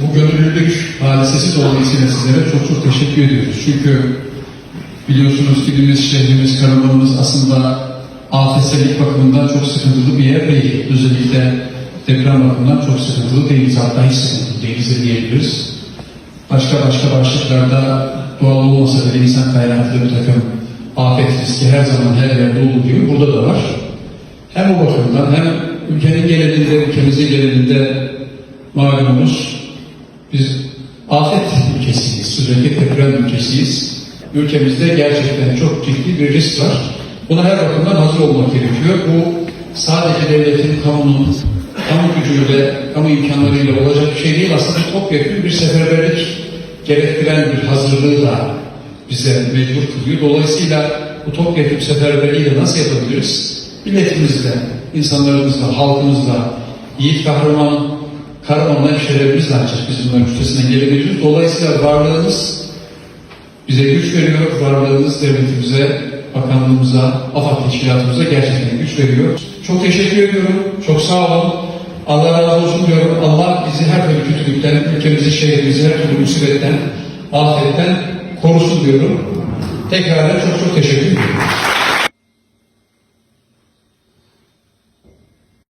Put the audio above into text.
bu gönüllülük hadisesi dolayısıyla sizlere çok çok teşekkür ediyoruz. Çünkü biliyorsunuz ilimiz, şehrimiz, karamanımız aslında afetselik bakımından çok sıkıntılı bir yer değil. Özellikle deprem bakımından çok sıkıntılı değiliz. Hatta hiç sıkıntılı değiliz de diyebiliriz. Başka başka başlıklarda doğal olmasa bile insan kaynaklı bir takım afet riski her zaman her yerde oluyor. Burada da var. Hem o bakımdan hem ülkenin genelinde, ülkemizin genelinde malumunuz biz afet ülkesiyiz, özellikle deprem ülkesiyiz. Ülkemizde gerçekten çok ciddi bir risk var. Buna her bakımdan hazır olmak gerekiyor. Bu sadece devletin, kamunun, kamu gücüyle, kamu imkanlarıyla olacak bir şey değil. Aslında topyekun bir seferberlik gerektiren bir hazırlığı da bize mecbur kılıyor. Dolayısıyla bu topyekun seferberliği nasıl yapabiliriz? Milletimizle, insanlarımızla, halkımızla, yiğit kahraman, kahraman hemşehrilerimizle ancak biz bunların üstesinden gelebiliriz. Dolayısıyla varlığımız bize güç veriyor, varlığımız devletimize, bakanlığımıza, AFAD teşkilatımıza gerçekten güç veriyor. Çok teşekkür ediyorum, çok sağ olun. Allah razı olsun diyorum. Allah bizi her türlü kötülükten, ülkemizi, şehrimizi her türlü musibetten, afetten korusun diyorum. Tekrar çok çok teşekkür ediyorum.